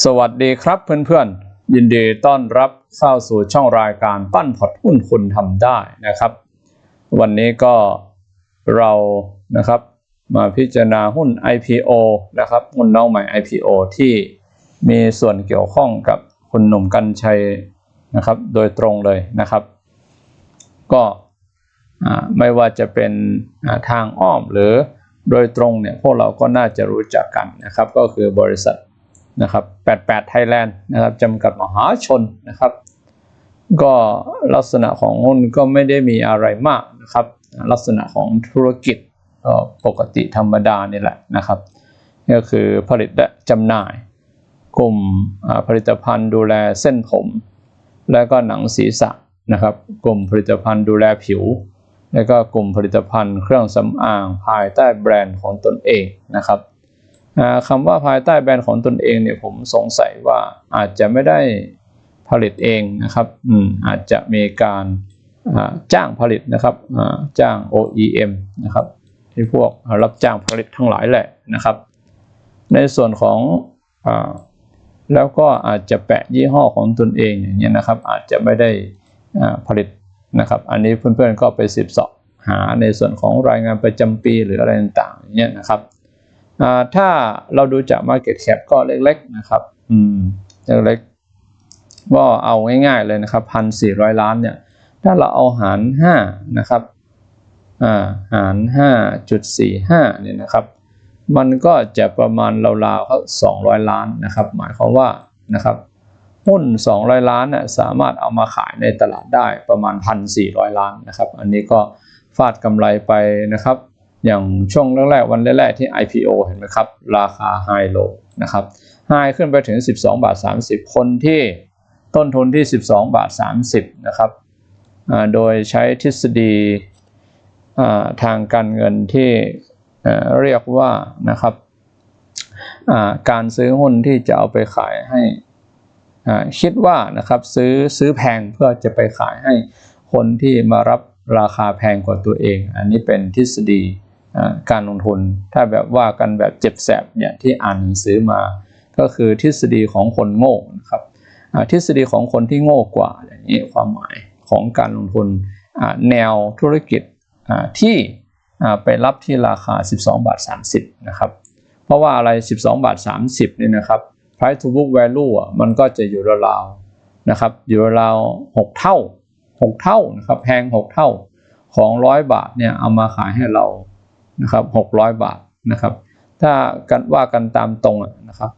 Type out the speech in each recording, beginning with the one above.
สวัสดีครับเพื่อนๆ ยินดีต้อนรับเข้าสู่ช่องรายการปั้นพอร์ตหุ้นคุณทำได้นะครับ วันนี้ก็เรานะครับมาพิจารณาหุ้น IPO นะครับหุ้นน้องใหม่ IPO ที่มีส่วนเกี่ยวข้องกับคุณหนุ่มกัญชัยนะครับ โดยตรงเลยนะครับ ก็ไม่ว่าจะเป็นทางอ้อมหรือโดยตรงเนี่ยพวกเราก็น่าจะรู้จักกันนะครับ ก็คือบริษัท นะครับ88 Thailand นะครับจำกัดมหาชนนะครับ ก็ลักษณะของหุ้นก็ไม่ได้มีอะไรมากนะครับ ลักษณะของธุรกิจก็ปกติธรรมดานี่แหละนะครับ ก็คือผลิตและจำหน่าย กลุ่มผลิตภัณฑ์ดูแลเส้นผม และก็หนังศีรษะนะครับ กลุ่มผลิตภัณฑ์ดูแลผิว และก็กลุ่มผลิตภัณฑ์เครื่องสำอางภายใต้แบรนด์ของตนเองนะครับ คำว่าภายใต้แบรนด์ของตนเองเนี่ยผมสงสัยว่าอาจจะไม่ได้ผลิตเองนะครับอืมอาจจะมีการจ้างผลิตนะครับจ้าง OEM นะครับที่พวกรับจ้างผลิตทั้งหลายแหละนะครับ ในส่วนของอแล้วก็อาจจะแปะยี่ห้อของตนเองอย่างเงี้ยนะครับ อาจจะไม่ได้ผลิตนะครับ อันนี้เพื่อนๆก็ไปสืบสาะหาในส่วนของรายงานประจำปีหรืออะไรต่างๆอย่างเงี้ยนะครับ ถ้าเราดูจาก Market Cap ก็เล็กๆนะครับอืมเล็กๆก็เอาง่ายๆเลยนะครับพันสี่ร้อยล้านเนี่ย ถ้าเราเอาหารห้านะครับอ่าหารห้าจุดสี่ห้าเนี่ยนะครับ มันก็จะประมาณราวๆเขาสองร้อยล้านนะครับ หมายความว่านะครับหุ้น 200 ล้านน่ะสามารถเอามาขายในตลาดได้ประมาณ 1,400 ล้านนะครับ อันนี้ก็ฟาดกำไรไปนะครับ อย่างช่วงแรกๆวันแรกๆที่ IPO เห็นไหมครับ ราคาไฮโลนะครับไฮขึ้นไปถึง 12 บาท 30 คนที่ต้นทุนที่ 12 บาท 30 นะครับโดยใช้ทฤษฎีทางการเงินที่เรียกว่านะครับการซื้อหุ้นที่จะเอาไปขายให้คิดว่านะครับซื้อซื้อแพงเพื่อจะไปขายให้คนที่มารับราคาแพงกว่าตัวเอง อันนี้เป็นทฤษฎี การลงทุน ถ้าแบบว่ากันแบบเจ็บแสบเนี่ยที่อ่านหนังสือมา ก็คือทฤษฎีของคนโง่นะครับทฤษฎีของคนที่โง่กว่าอย่างนี้ความหมายของการลงทุนแนวธุรกิจที่ไปรับที่ราคา 12 บาท 30 นะครับ เพราะว่าอะไร 12 บาท 30 เนี่ยนะครับ price to book value อะมันก็จะอยู่ราวๆนะครับ อยู่ราวๆหกเท่าหกเท่านะครับ แพงหกเท่าของร้อยบาทเนี่ยเอามาขายให้เรา นะครับหกร้อยบาทนะครับ ถ้ากันว่ากันตามตรงนะครับ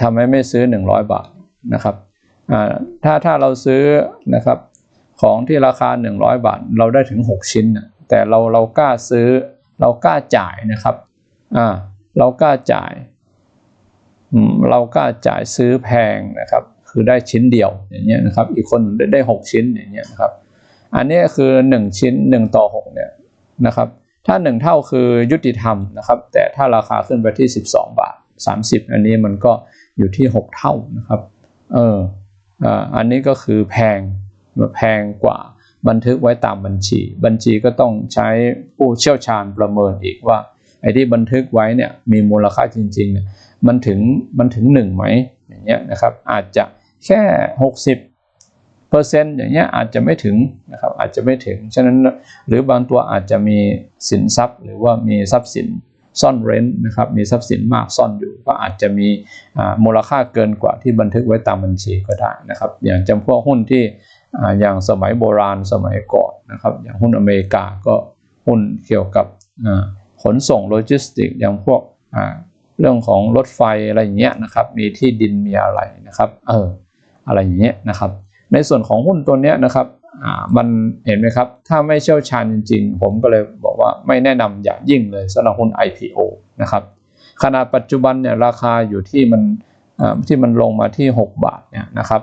ทำไมไม่ซื้อหนึ่งร้อยบาทนะครับถ้าถ้าเราซื้อนะครับของที่ราคา 100 บาท เราได้ถึง 6 ชิ้นน่ะแต่เราเรากล้าซื้อเรากล้าจ่ายนะครับอ่าเรากล้าจ่ายเราก็จ่ายซื้อแพงนะครับ คือได้ชิ้นเดียวอย่างเงี้ยนะครับ อีกคนได้ได้หกชิ้นอย่างเงี้ยนะครับ อันนี้คือหนึ่งชิ้นหนึ่งต่อหกเนี่ยนะครับ ถ้าหนึ่งเท่าคือยุติธรรมนะครับ แต่ถ้าราคาขึ้นไปที่สิบสองบาทสามสิบอันนี้มันก็อยู่ที่หกเท่านะครับ เอออันนี้ก็คือแพงแพงกว่าบันทึกไว้ตามบัญชี บัญชีก็ต้องใช้ผู้เชี่ยวชาญประเมินอีกว่าไอ้ที่บันทึกไว้เนี่ยมีมูลค่าจริงๆเนี่ยมันถึงมันถึงหนึ่งไหมอย่างเงี้ยนะครับอาจจะแค่หกสิบ ปอร์เซ็นต์อย่างเงี้ยอาจจะไม่ถึงนะครับอาจจะไม่ถึง ฉะนั้นหรือบางตัวอาจจะมีสินทรัพย์ หรือว่ามีทรัพย์สินซ่อนเร้นนะครับมีทรัพย์สินมากซ่อนอยู่ ก็อาจจะมีมูลค่าเกินกว่าที่บันทึกไว้ตามบัญชีก็ได้นะครับ อย่างจำพวกหุ้นที่อย่างสมัยโบราณสมัยก่อนนะครับ อย่างหุ้นอเมริกาก็หุ้นเกี่ยวกับขนส่งโลจิสติกอย่างพวกเรื่องของรถไฟอะไรอย่างเงี้ยนะครับ มีที่ดินมีอะไรนะครับเอออะไรอย่างเงี้ยนะครับ ในส่วนของหุ้นตัวนี้นะครับอ่ามันเห็นไหมครับ ถ้าไม่เชี่ยวชาญจริงๆ ผมก็เลยบอกว่าไม่แนะนำอย่างยิ่งเลยสำหรับหุ้น IPO นะครับขนาดปัจจุบันเนี่ยราคาอยู่ที่มันอ่าที่มันลงมาที่ 6 บาทเนี่ยนะครับ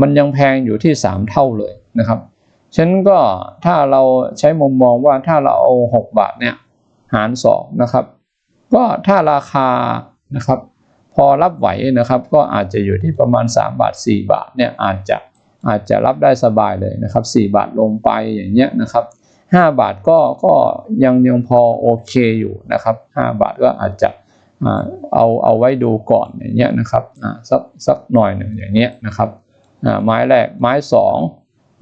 มันยังแพงอยู่ที่ 3 เท่าเลยนะครับฉะนั้นก็ถ้าเราใช้มุมมองว่าถ้าเราเอา 6 บาทเนี่ยหาร 2 นะครับ ก็ถ้าราคานะครับ พอรับไหวนะครับ ก็อาจจะอยู่ที่ประมาณ 3 บาท 4 บาทเนี่ยอาจจะ อาจจะรับได้สบายเลยนะครับ 4 บาทลงไปอย่างเงี้ยนะครับ 5 บาทก็ก็ยังยังพอโอเคอยู่นะครับ 5 บาทก็อาจจะเอาเอาไว้ดูก่อนอย่างเงี้ยนะครับสักสักหน่อยหนึ่งอย่างเงี้ยนะครับอ่าไม้แรกไม้สอง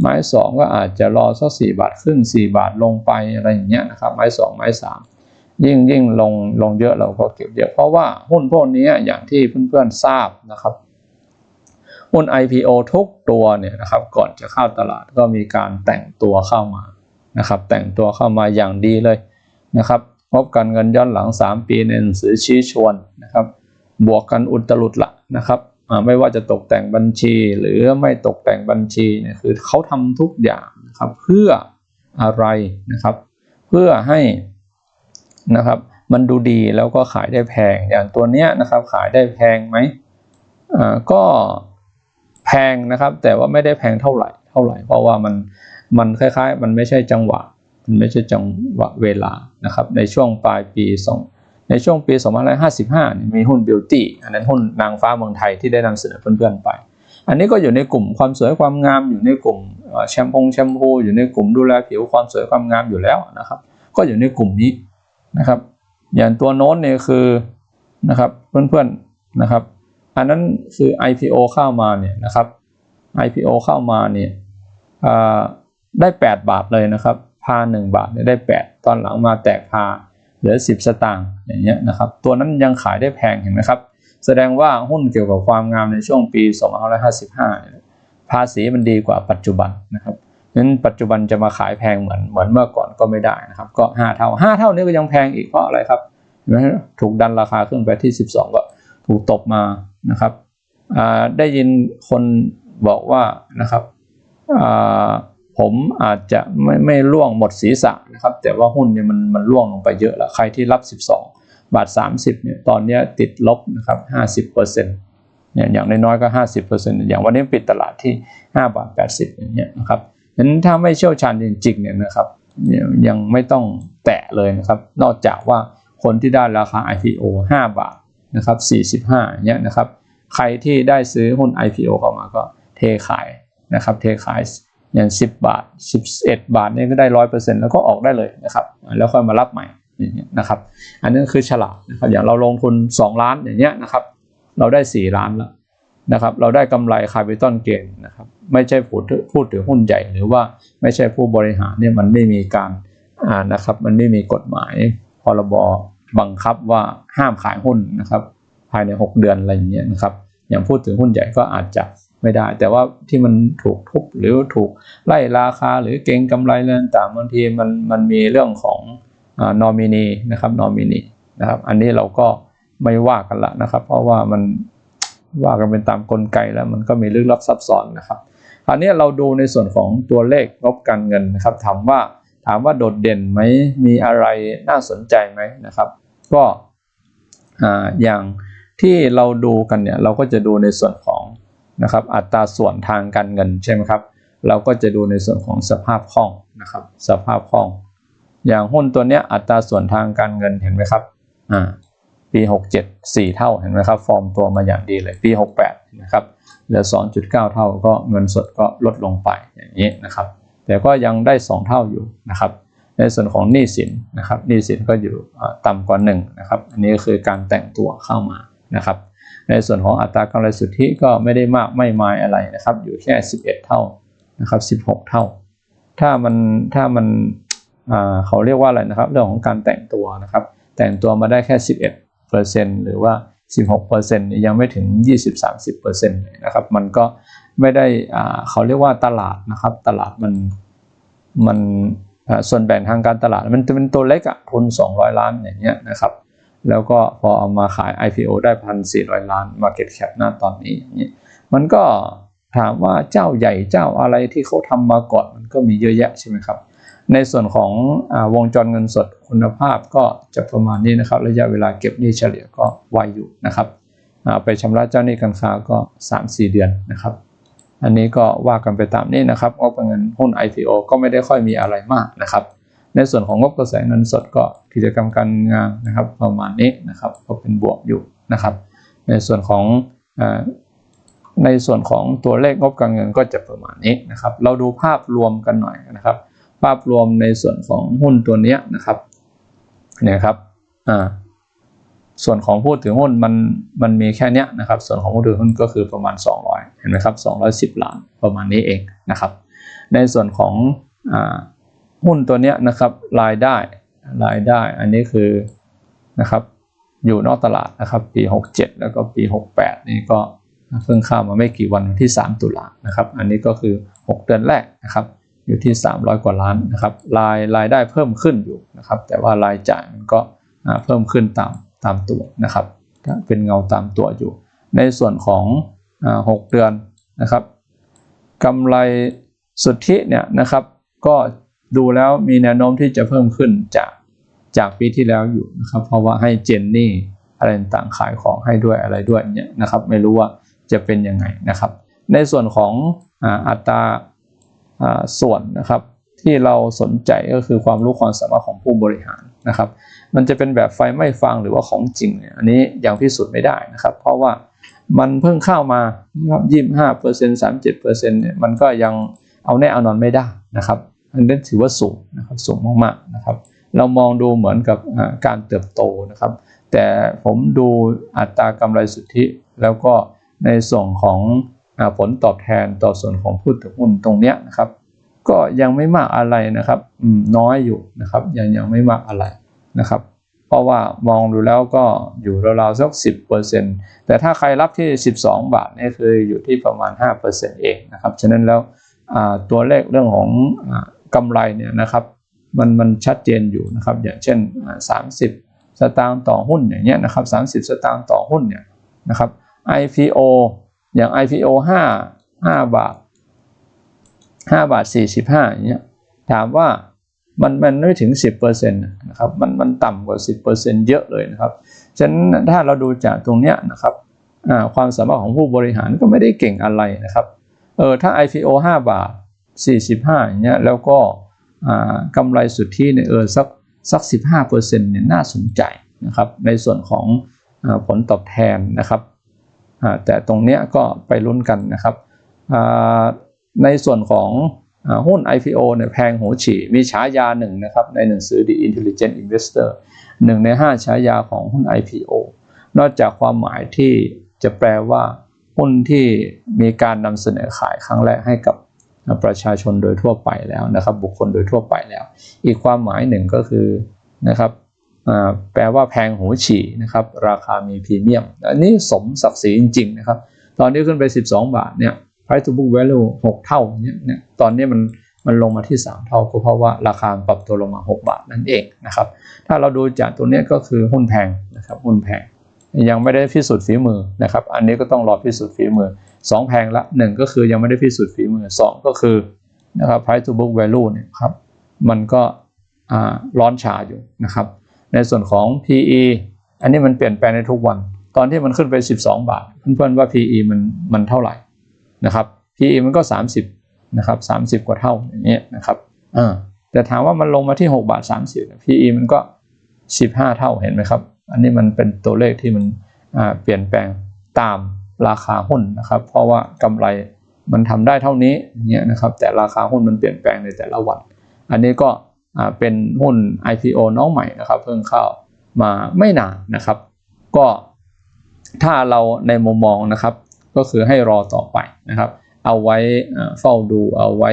ไม้สองก็อาจจะรอสักสี่บาทครึ่งสี่บาทลงไปอะไรอย่างเงี้ยนะครับไม้สองไม้สามยิ่งยิ่งลงลงเยอะเราก็เก็บเยอะเพราะว่าหุ้นพวกนี้อย่างที่เพื่อนๆทราบนะครับ หุ้น IPO ทุกตัวเนี่ยนะครับก่อนจะเข้าตลาดก็มีการแต่งตัวเข้ามานะครับแต่งตัวเข้ามาอย่างดีเลยนะครับงบการเงินย้อนหลัง 3 ปีในหนังสือชี้ชวนนะครับบวกกันอุตลุดละนะครับไม่ว่าจะตกแต่งบัญชี หรือไม่ตกแต่งบัญชีเนี่ยคือเขาทำทุกอย่างนะครับเพื่ออะไรนะครับ เพื่อให้นะครับมันดูดีแล้วก็ขายได้แพงอย่างตัวเนี้ยนะครับขายได้แพงไหมอ่าก็ แพงนะครับ แต่ว่าไม่ได้แพงเท่าไหร่เท่าไหร่ เพราะว่ามันมันคล้ายๆ มันไม่ใช่จังหวะ มันไม่ใช่จังหวะเวลานะครับ ในช่วงปลายปีสองในช่วงปี 2555 มีหุ้นบิวตี้อันนั้นหุ้นนางฟ้าเมืองไทยที่ได้นำเสนอเพื่อนๆไป อันนี้ก็อยู่ในกลุ่มความสวยความงามอยู่ในกลุ่มแชมพงแชมพูอยู่ในกลุ่มดูแลผิวความสวยความงามอยู่แล้วนะครับ ก็อยู่ในกลุ่มนี้นะครับ อย่างตัวโน้นเนี่ยคือนะครับเพื่อนๆนะครับ อันนั้นคือ IPO เข้ามาเนี่ยนะครับ IPO เข้ามาเนี่ยได้ 8 บาทเลยนะครับพา1บาทเนี่ยได้ 8 ตอนหลังมาแตกพาเหลือ 10 สตางค์อย่างเงี้ยนะครับ ตัวนั้นยังขายได้แพงเห็นไหมครับ แสดงว่าหุ้นเกี่ยวกับความงามในช่วงปี 2555เนี่ยภาษีมันดีกว่าปัจจุบันนะครับนั้นปัจจุบันจะมาขายแพงเหมือนเหมือนเมื่อก่อนก็ไม่ได้นะครับ ก็ 5 เท่า 5 เท่านี้ก็ยังแพงอีกเพราะอะไรครับถูกดันราคาขึ้นไปที่ 12 ก็ ถูกตบมานะครับได้ยินคนบอกว่านะครับผมอาจจะไม่ไม่ร่วงหมดศีรษะนะครับ แต่ว่าหุ้นเนี่ยมันมันร่วงลงไปเยอะแล้ว ใครที่รับ 12 บาท 30เนี่ยตอนนี้ติดลบนะครับ 50เปอร์เซ็นต์เนี่ยอย่างน้อยๆก็ 50เปอร์เซ็นต์อย่างวันนี้ปิดตลาดที่ 5 บาท 80อย่างเงี้ยนะครับฉะนั้นถ้าไม่เชี่ยวชาญจริงๆเนี่ยนะครับยยังไม่ต้องแตะเลยนะครับ นอกจากว่าคนที่ได้ราคา IPO 5 บาท นะครับ45เงี้ยนะครับ ใครที่ได้ซื้อหุ้น IPO เข้ามาก็เทขายนะครับ เทขายอย่าง10 บาท 11 บาทนี่ก็ได้ร้อยเปอร์เซ็นต์แล้วก็ออกได้เลยนะครับ แล้วค่อยมารับใหม่อย่างเงี้ยนะครับ อันนี้คือฉลาดนะครับ อย่างเราลงทุน 2 ล้านอย่างเงี้ยนะครับ เราได้ 4 ล้านแล้วนะครับ เราได้กำไรคา p i ต a l เกนนะครับ ไม่ใช่พูดพูดถึงหุ้นใหญ่หรือว่าไม่ใช่ผู้บริหารเนี่ยมันไม่มีการอ่านะครับ มันไม่มีกฎหมายพรบ บังคับว่าห้ามขายหุ้นนะครับ ภายใน 6 เดือนอะไรอย่างเงี้ยนะครับ อย่างพูดถึงหุ้นใหญ่ก็อาจจะไม่ได้ แต่ว่าที่มันถูกทุบหรือถูกไล่ราคาหรือเก็งกำไรเรื่องต่างบางทีมันมันมีเรื่องของนอมินีนะครับนอมินีนะครับ อันนี้เราก็ไม่ว่ากันละนะครับ เพราะว่ามันว่ากันเป็นตามกลไกแล้วมันก็มีลึกลับซับซ้อนนะครับคราวนี้เราดูในส่วนของตัวเลขงบการเงินนะครับถามว่าถามว่าโดดเด่นไหมมีอะไรน่าสนใจไหมนะครับ ก็ออย่างที่เราดูกันเนี่ยเราก็จะดูในส่วนของนะครับอัตราส่วนทางการเงินใช่ไหมครับ เราก็จะดูในส่วนของสภาพคล่องนะครับสภาพคล่อง อย่างหุ้นตัวเนี้ยอัตราส่วนทางการเงินเห็นไหมครับอ่าปี 67 4 เท่าเห็นไหมครับ ฟอร์มตัวมาอย่างดีเลยปี 68นะครับเหลือ 2.9 เท่าก็เงินสดก็ลดลงไปอย่างนี้นะครับ แต่ก็ยังได้ 2 เท่าอยู่นะครับ ในส่วนของหนี้สินนะครับหนี้สินก็อยู่ต่ำกว่า1นะครับ อันนี้ก็คือการแต่งตัวเข้ามานะครับ ในส่วนของอัตรากำไรสุทธิก็ไม่ได้มากไม่มายอะไรนะครับ อยู่แค่ 11 เท่านะครับ16 เท่า ถ้ามันถ้ามันเขาเรียกว่าอะไรนะครับ เรื่องของการแต่งตัวนะครับ แต่งตัวมาได้แค่ 11เปอร์เซ็นหรือว่า 16เปอร์เซ็นยังไม่ถึง 20-30เปอร์เซ็นต์นะครับ มันก็ไม่ได้เขาเรียกว่าตลาดนะครับ ตลาดมันมัน ส่วนแบ่งทางการตลาดมันจะเป็นตัวเล็กอะทุน 200 ล้านอย่างเงี้ยนะครับ แล้วก็พอเอามาขาย IPO ได้พันสี่ร้อยล้าน Market Cap หน้าตอนนี้อย่างนี้ยมันก็ถามว่าเจ้าใหญ่เจ้าอะไรที่เขาทำมาก่อนมันก็มีเยอะแยะใช่ไหมครับ ในส่วนของอวงจรเงินสดคุณภาพก็จะประมาณนี้นะครับ ระยะเวลาเก็บหนี้เฉลี่ยก็ไวอยู่นะครับไปชำระเจ้าหนี้การค้าก็ 3-4 เดือนนะครับ อันนี้ก็ว่ากันไปตามนี้นะครับงบเงินหุ้น IPO ก็ไม่ได้ค่อยมีอะไรมากนะครับ ในส่วนของงบกระแสเงินสดก็กิจกรรมการงานนะครับประมาณนี้นะครับก็เป็นบวกอยู่นะครับ ในส่วนของในส่วนของตัวเลขงบการเงินก็จะประมาณนี้นะครับ เราดูภาพรวมกันหน่อยนะครับ ภาพรวมในส่วนของหุ้นตัวนี้นะครับเนี่ยครับอ่า ส่วนของผู้ถือหุ้นมันมันมีแค่นี้นะครับ ส่วนของผู้ถือหุ้นก็คือประมาณ 200 เห็นไหมครับ 210 ล้านประมาณนี้เองนะครับ ในส่วนของอหุ้นตัวนี้นะครับรายได้รายได้อันนี้คือนะครับอยู่นอกตลาดนะครับปี 67 แล้วก็ปี 68 นี่ก็เพิ่งเข้ามาไม่กี่วันที่ 3 ตุลานะครับ อันนี้ก็คือ 6 เดือนแรกนะครับอยู่ที่ 300 กว่าล้านนะครับรายรายได้เพิ่มขึ้นอยู่นะครับ แต่ว่ารายจ่ายมันก็เพิ่มขึ้นตาม ตามตัวนะครับเป็นเงาตามตัวอยู่ ในส่วนของอ่า6เดือนนะครับกำไรสุทธิเนี่ยนะครับก็ดูแล้วมีแนวโน้มที่จะเพิ่มขึ้นจากจากปีที่แล้วอยู่นะครับเพราะว่าให้เจนนี่อะไรต่างขายของให้ด้วยอะไรด้วยเนี่ยนะครับไม่รู้ว่าจะเป็นยังไงนะครับ ในส่วนของอัตราส่วนนะครับ ที่เราสนใจก็คือความรู้ความสามารถของผู้บริหารนะครับ มันจะเป็นแบบไฟไม่ฟังหรือว่าของจริงเนี่ยอันนี้ยังพิสูจน์ไม่ได้นะครับ เพราะว่ามันเพิ่งเข้ามายี่ห้าเปอร์เซ็นต์สามเจ็ดเปอร์เซ็นต์เนี่ยมันก็ยังเอาแน่เอานอนไม่ได้นะครับ อันนี้ถือว่าสูงนะครับสูงมากๆนะครับ เรามองดูเหมือนกับการเติบโตนะครับ แต่ผมดูอัตรากำไรสุทธิ แล้วก็ในส่วนของอผลตอบแทนต่อส่วนของผู้ถือหุ้นตรงเนี้ยนะครับ ก็ยังไม่มากอะไรนะครับน้อยอยู่นะครับ ยังยังไม่มากอะไรนะครับ เพราะว่ามองดูแล้วก็อยู่ราวๆสักสิบเปอร์เซ็นต์แต่ถ้าใครรับที่ 12 บาทนี่คืออยู่ที่ประมาณ 5%เองนะครับ ฉะนั้นแล้วตัวเลขเรื่องของอกำไรเนี่ยนะครับมันมันชัดเจนอยู่นะครับ อย่างเช่น 30 สตางค์ต่อหุ้นอย่างเงี้ยนะครับ 30 สตางค์ต่อหุ้นเนี่ยนะครับ IPO อย่าง IPO 5 5 บาท 5บาท45อย่างเงี้ยถามว่ามันมันไม่ถึง10%นตนะครับมันมันต่ำกว่า10%เปอร์เซ็นเยอะเลยนะครับฉะนั้นถ้าเราดูจากตรงเนี้ยนะครับอ่าความสามารถของผู้บริหารก็ไม่ได้เก่งอะไรนะครับเออถ้า IPO 5 บาท 45อย่างเงี้ยแล้วก็อ่ากำไรสุทธิเนี่ยเออสักสัก 15%เนี่ยน่าสนใจนะครับในส่วนของอาผลตอบแทนนะครับอ่าแต่ตรงเนี้ยก็ไปลุ้นกันนะครับอ่า ในส่วนของหุ้น IPO เนี่ยแพงโหฉี่มีฉายาหนึ่งนะครับในหนังสือ The Intelligent Investor หนึ่งในห้าฉายาของหุ้น IPO นอกจากความหมายที่จะแปลว่าหุ้นที่มีการนำเสนอขายครั้งแรกให้กับประชาชนโดยทั่วไปแล้วนะครับ บุคคลโดยทั่วไปแล้ว อีกความหมายหนึ่งก็คือนะครับแปลว่าแพงหูฉี่นะครับ ราคามีพรีเมียม อันนี้สมศักดิ์ศรีจริงๆนะครับ ตอนนี้ขึ้นไป 12 บาทเนี่ย price to book value 6เท่าเนี่ยเนี่ยตอนนี้มันมันลงมาที่ 3 เท่าก็เพราะว่าราคาปรับตัวลงมา 6 บาทนั่นเองนะครับ ถ้าเราดูจากตัวเนี้ยก็คือหุ้นแพงนะครับหุ้นแพง ยังไม่ได้พิสูจน์ฝีมือนะครับ อันนี้ก็ต้องรอพิสูจน์ฝีมือ 2 แพงละหนึ่งก็คือยังไม่ได้พิสูจน์ฝีมือ 2 ก็คือนะครับ price to book value เนี่ยครับมันก็ร้อนชาอยู่นะครับ ในส่วนของ PE อันนี้มันเปลี่ยนแปลงในทุกวัน ตอนที่มันขึ้นไป 12 บาท เพื่อนๆว่า PE มันมันเท่าไหร่ นะครับ PE มันก็ 30นะครับ30 กว่าเท่าอย่างเงี้ยนะครับอ่าแต่ถามว่ามันลงมาที่6บาท30 PE มันก็ 15 เท่าเห็นไหมครับ อันนี้มันเป็นตัวเลขที่มันอ่าเปลี่ยนแปลงตามราคาหุ้นนะครับ เพราะว่ากำไรมันทำได้เท่านี้เนี่ยนะครับ แต่ราคาหุ้นมันเปลี่ยนแปลงในแต่ละวัน อันนี้ก็อ่าเป็นหุ้น IPO น้องใหม่นะครับ เพิ่งเข้ามาไม่นานนะครับ ก็ถ้าเราในมุมมองนะครับ ก็คือให้รอต่อไปนะครับ เอาไว้เฝ้าดูเอาไว้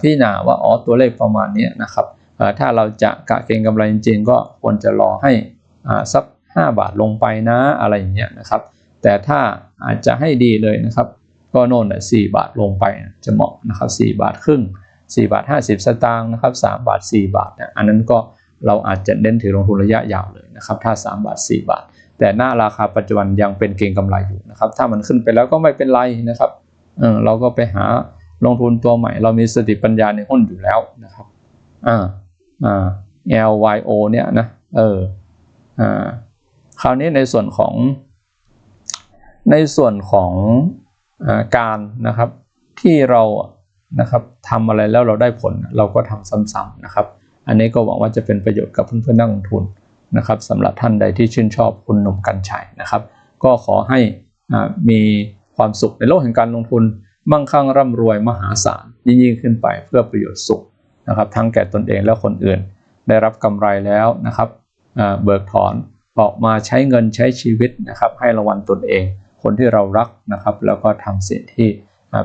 พิจารณาว่าอ๋อตัวเลขประมาณนี้นะครับถ้าเราจะกะเก็งกำไรจริงๆก็ควรจะรอให้สัก 5 บาทลงไปนะอะไรอย่างเงี้ยนะครับ แต่ถ้าอาจจะให้ดีเลยนะครับ ก็โน่นแหละ4บาทลงไปจะเหมาะนะครับ4บาทครึ่ง4บาท50 สตางค์นะครับ3บาท 4 บาทเนี่ยอันนั้นก็เราอาจจะเน้นถือลงทุนระยะยาวเลยนะครับ ถ้า 3 บาท 4 บาท แต่หน้าราคาปัจจุบันยังเป็นเก็งกำไรอยู่นะครับ ถ้ามันขึ้นไปแล้วก็ไม่เป็นไรนะครับเออเราก็ไปหาลงทุนตัวใหม่ เรามีสติปัญญาในหุ้นอยู่แล้วนะครับอ่าอ่า LYO เนี่ยนะเอออ่าคราวนี้ในส่วนของ ในส่วนของอการนะครับ ที่เรานะครับทำอะไรแล้วเราได้ผลเราก็ทำซ้ำๆนะครับ อันนี้ก็หวังว่าจะเป็นประโยชน์กับเพื่อนๆนักลงทุน นะครับสำหรับท่านใดที่ชื่นชอบคุณหนุ่มกัญชัยนะครับ ก็ขอให้มีความสุขในโลกแห่งการลงทุนมั่งคั่งร่ำรวยมหาศาลยิ่งๆขึ้นไปเพื่อประโยชน์สุขนะครับทั้งแก่ตนเองและคนอื่น ได้รับกำไรแล้วนะครับเบิกถอนออกมาใช้เงินใช้ชีวิตนะครับ ให้รางวัลตนเอง คนที่เรารักนะครับ แล้วก็ทำสิ่งที่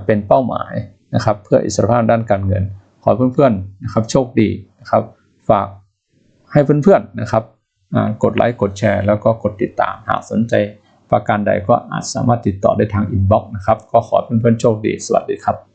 เป็นเป้าหมายนะครับ เพื่ออิสรภาพด้านการเงิน ขอเพื่อนๆนะครับ โชคดีนะครับ ฝากให้เพื่อนๆนะครับ กดไลค์กดแชร์ แล้วก็กดติดตามหากสนใจประการใดก็อาจสามารถติดต่อได้ทางอินบ็อกซ์นะครับ ก็ขอเพื่อนๆโชคดี สวัสดีครับ